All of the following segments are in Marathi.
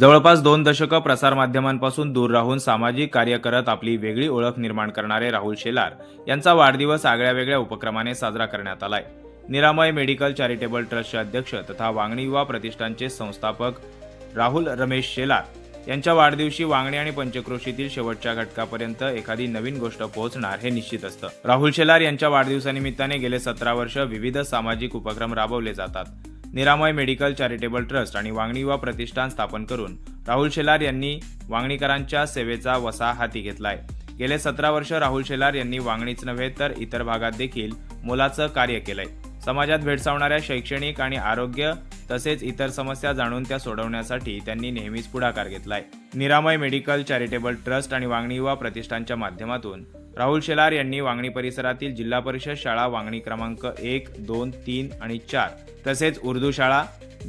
जवळपास दोन दशकं प्रसारमाध्यमांपासून दूर राहून सामाजिक कार्य करत आपली वेगळी ओळख निर्माण करणारे राहुल शेलार यांचा वाढदिवस आगळ्या वेगळ्या उपक्रमाने साजरा करण्यात आलाय. निरामय मेडिकल चॅरिटेबल ट्रस्टचे अध्यक्ष तथा वांगणी युवा प्रतिष्ठानचे संस्थापक राहुल रमेश शेलार यांच्या वाढदिवशी वांगणी आणि पंचक्रोशीतील शेवटच्या घटकापर्यंत एखादी नवीन गोष्ट पोहोचणार हे निश्चित असतं. राहुल शेलार यांच्या वाढदिवसानिमित्ताने गेले सतरा वर्ष विविध सामाजिक उपक्रम राबवले जातात. निरामय मेडिकल चॅरिटेबल ट्रस्ट आणि वांगणीवा प्रतिष्ठान स्थापन करून राहुल शेलार यांनी वांगणीकरांच्या सेवेचा वसा हाती घेतलाय. गेले सतरा वर्ष राहुल शेलार यांनी वांगणीच नव्हे तर इतर भागात देखील मोलाचं कार्य केलंय. समाजात भेडसावणाऱ्या शैक्षणिक आणि आरोग्य तसेच इतर समस्या जाणून त्या सोडवण्यासाठी त्यांनी नेहमीच पुढाकार घेतलाय. निरामय मेडिकल चॅरिटेबल ट्रस्ट आणि वांगणी युवा प्रतिष्ठानच्या माध्यमातून राहुल शेलार यांनी वांगणी परिसरातील जिल्हा परिषद शाळा वांगणी क्रमांक एक दोन तीन आणि चार तसेच उर्दू शाळा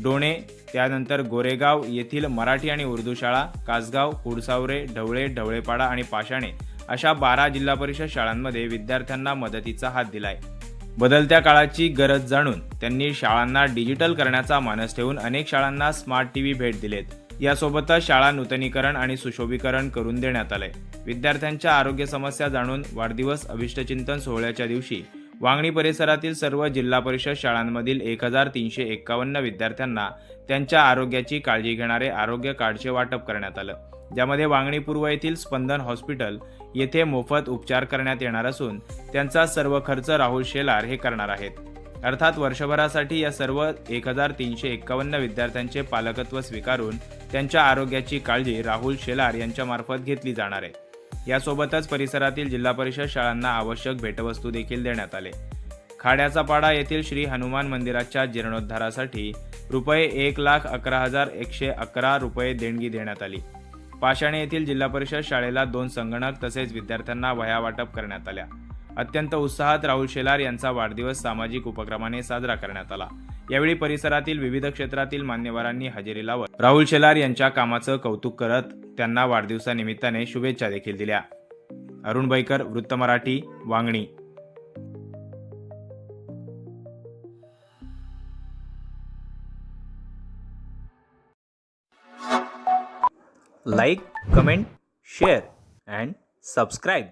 डोणे त्यानंतर गोरेगाव येथील मराठी आणि उर्दू शाळा कासगाव कुडसावरे ढवळे ढवळेपाडा आणि पाषाणे अशा बारा जिल्हा परिषद शाळांमध्ये विद्यार्थ्यांना मदतीचा हात दिलाय. बदलत्या काळाची गरज जाणून त्यांनी शाळांना डिजिटल करण्याचा मानस ठेवून अनेक शाळांना स्मार्ट टीव्ही भेट दिलेत. यासोबतच शाळा नूतनीकरण आणि सुशोभीकरण करून देण्यात आलंय. विद्यार्थ्यांच्या आरोग्य समस्या जाणून वाढदिवस अभिष्टचिंतन सोहळ्याच्या दिवशी वांगणी परिसरातील सर्व जिल्हा परिषद शाळांमधील एक हजार तीनशे एक्कावन्न विद्यार्थ्यांना त्यांच्या आरोग्याची काळजी घेणारे आरोग्य कार्डचे वाटप करण्यात आलं. ज्यामध्ये वांगणी पूर्व येथील स्पंदन हॉस्पिटल येथे मोफत उपचार करण्यात येणार असून त्यांचा सर्व खर्च राहुल शेलार हे करणार आहेत. अर्थात वर्षभरासाठी या सर्व एक हजार तीनशे एक्कावन्न विद्यार्थ्यांचे पालकत्व स्वीकारून त्यांच्या आरोग्याची काळजी राहुल शेलार यांच्यामार्फत घेतली जाणार आहे. यासोबतच परिसरातील जिल्हा परिषद शाळांना आवश्यक भेटवस्तू देखील देण्यात आले. खाड्याचा पाडा येथील श्री हनुमान मंदिराच्या जीर्णोद्धारासाठी रुपये एक लाख अकरा हजार एकशे अकरा रुपये देणगी देण्यात आली. पाषाणे येथील जिल्हा परिषद शाळेला दोन संगणक तसेच विद्यार्थ्यांना वह्या वाटप करण्यात आल्या. अत्यंत उत्साहात राहुल शेलार यांचा वाढदिवस सामाजिक उपक्रमाने साजरा करण्यात आला. यावेळी परिसरातील विविध क्षेत्रातील मान्यवरांनी हजेरी लावत राहुल शेलार यांच्या कामाचं कौतुक करत त्यांना वाढदिवसानिमित्ताने शुभेच्छा देखील दिल्या. अरुण बैकर वृत्त Marathi Wangani. Like comment share and subscribe.